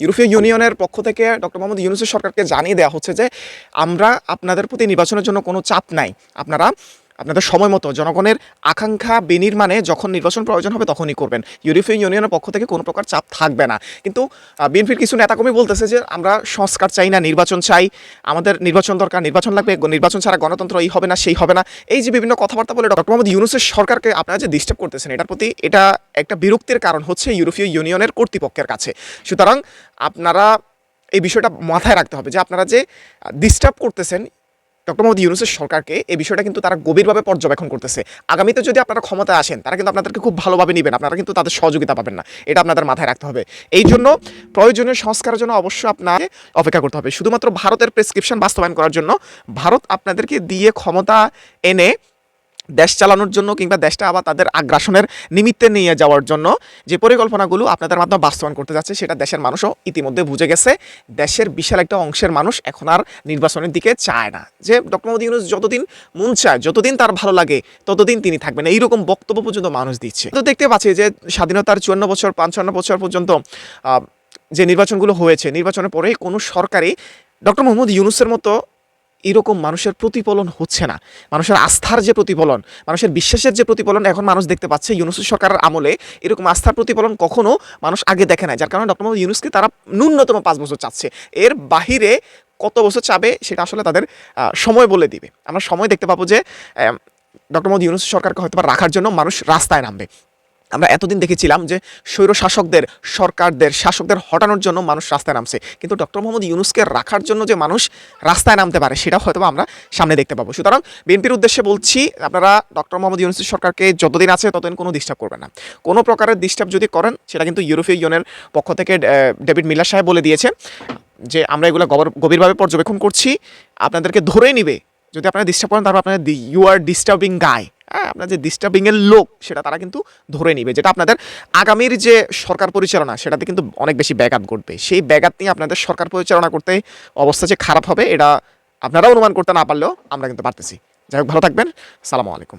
ইউরোপীয় ইউনিয়নের পক্ষ থেকে ডক্টর মোহাম্মদ ইউনুসের সরকারকে জানিয়ে দেওয়া হচ্ছে যে আমরা আপনাদের প্রতি নির্বাচনের জন্য কোনো চাপ নাই। আপনারা আপনাদের সময় মতো জনগণের আকাঙ্ক্ষা বিনির্মাণে যখন নির্বাচন প্রয়োজন হবে তখনই করবেন। ইউরোপীয় ইউনিয়নের পক্ষ থেকে কোনো প্রকার চাপ থাকবে না। কিন্তু বিএনপির কিছু নেতাকর্মী বলতেছে যে, আমরা সংস্কার চাই না, নির্বাচন চাই। আমাদের নির্বাচন দরকার, নির্বাচন লাগবে। নির্বাচন ছাড়া গণতন্ত্র এই হবে না, সেই হবে না। এই যে বিভিন্ন কথাবার্তা বলে ডক্টর মোহাম্মদ ইউনুসের সরকারকে আপনারা যে ডিস্টার্ব করতেছেন, এটার প্রতি এটা একটা বিরক্তির কারণ হচ্ছে ইউরোপীয় ইউনিয়নের কর্তৃপক্ষের কাছে। সুতরাং আপনারা এই বিষয়টা মাথায় রাখতে হবে যে, আপনারা যে ডিস্টার্ব করতেছেন ডক্টর মোহাম্মদ ইউনুসের সরকারকে এই বিষয়টা কিন্তু তারা গভীরভাবে পর্যবেক্ষণ করতেছে। আগামীতে যদি আপনারা ক্ষমতায় আসেন, তারা কিন্তু আপনাদেরকে খুব ভালোভাবে নেবেন। আপনারা কিন্তু তাদের সহযোগিতা পাবেন না। এটা আপনাদের মাথায় রাখতে হবে। এই জন্য প্রয়োজনীয় সংস্কারের জন্য অবশ্যই আপনাকে অপেক্ষা করতে হবে। শুধুমাত্র ভারতের প্রেসক্রিপশন বাস্তবায়ন করার জন্য ভারত আপনাদেরকে দিয়ে ক্ষমতা এনে দেশ চালানোর জন্য কিংবা দেশটা আবার তাদের আগ্রাসনের নিমিত্তে নিয়ে যাওয়ার জন্য যে পরিকল্পনাগুলো আপনাদের মাধ্যমে বাস্তবায়ন করতে যাচ্ছে, সেটা দেশের মানুষও ইতিমধ্যে বুঝে গেছে। দেশের বিশাল একটা অংশের মানুষ এখন আর নির্বাচনের দিকে চায় না। যে ডক্টর মোদী ইউনুস যতদিন মন চায়, যতদিন তার ভালো লাগে, ততদিন তিনি থাকবেন। এইরকম বক্তব্য পর্যন্ত মানুষ দিচ্ছে। তো দেখতে পাচ্ছি যে স্বাধীনতার চুয়ান্ন বছর পঞ্চান্ন বছর পর্যন্ত যে নির্বাচনগুলো হয়েছে, নির্বাচনের পরে কোনো সরকারই ডক্টর মোহাম্মদ ইউনুসের মতো এরকম মানুষের প্রতিফলন হচ্ছে না। মানুষের আস্থার যে প্রতিফলন, মানুষের বিশ্বাসের যে প্রতিফলন এখন মানুষ দেখতে পাচ্ছে ইউনুস সরকারের আমলে, এরকম আস্থার প্রতিফলন কখনো মানুষ আগে দেখে না যার কারণে ডক্টর মোহাম্মদ ইউনুসকে তারা ন্যূনতম পাঁচ বছর চাচ্ছে। এর বাহিরে কত বছর চাবে সেটা আসলে তাদের সময় বলে দিবে। আমরা সময় দেখতে পাবো যে ডক্টর মোহাম্মদ ইউনুস সরকারকে হয়তো রাখার জন্য মানুষ রাস্তায় নামবে। আমরা এতদিন দেখেছিলাম যে স্বৈর শাসকদের সরকারদের, শাসকদের হটানোর জন্য মানুষ রাস্তায় নামছে। কিন্তু ডক্টর মোহাম্মদ ইউনুসকে রাখার জন্য যে মানুষ রাস্তায় নামতে পারে সেটা হয়তো আমরা সামনে দেখতে পাবো। সুতরাং বিএনপির উদ্দেশ্যে বলছি, আপনারা ডক্টর মোহাম্মদ ইউনুস সরকারকে যতদিন আছে ততদিন কোনো ডিস্টার্ব করবেন না। কোনো প্রকারের ডিস্টার্ব যদি করেন, সেটা কিন্তু ইউরোপীয় ইউনিয়নের পক্ষ থেকে ডেভিড মিলার সাহেব বলে দিয়েছে যে, আমরা এগুলো গভর- গভীরভাবে পর্যবেক্ষণ করছি। আপনাদেরকে ধরে নিবে। যদি আপনারা ডিস্টার্ব করেন, তারপর আপনার ইউ আর ডিস্টার্বিং গায় হ্যাঁ আপনার যে ডিস্টার্বিংয়ের লোক, সেটা তারা কিন্তু ধরে নিবে। যেটা আপনাদের আগামীর যে সরকার পরিচালনা, সেটাতে কিন্তু অনেক বেশি ব্যাঘাত ঘটবে। সেই ব্যাঘাত নিয়ে আপনাদের সরকার পরিচালনা করতে অবস্থা যে খারাপ হবে, এটা আপনারা অনুমান করতে না পারলেও আমরা কিন্তু পারতেছি। যাই হোক, ভালো থাকবেন। সালামু আলাইকুম।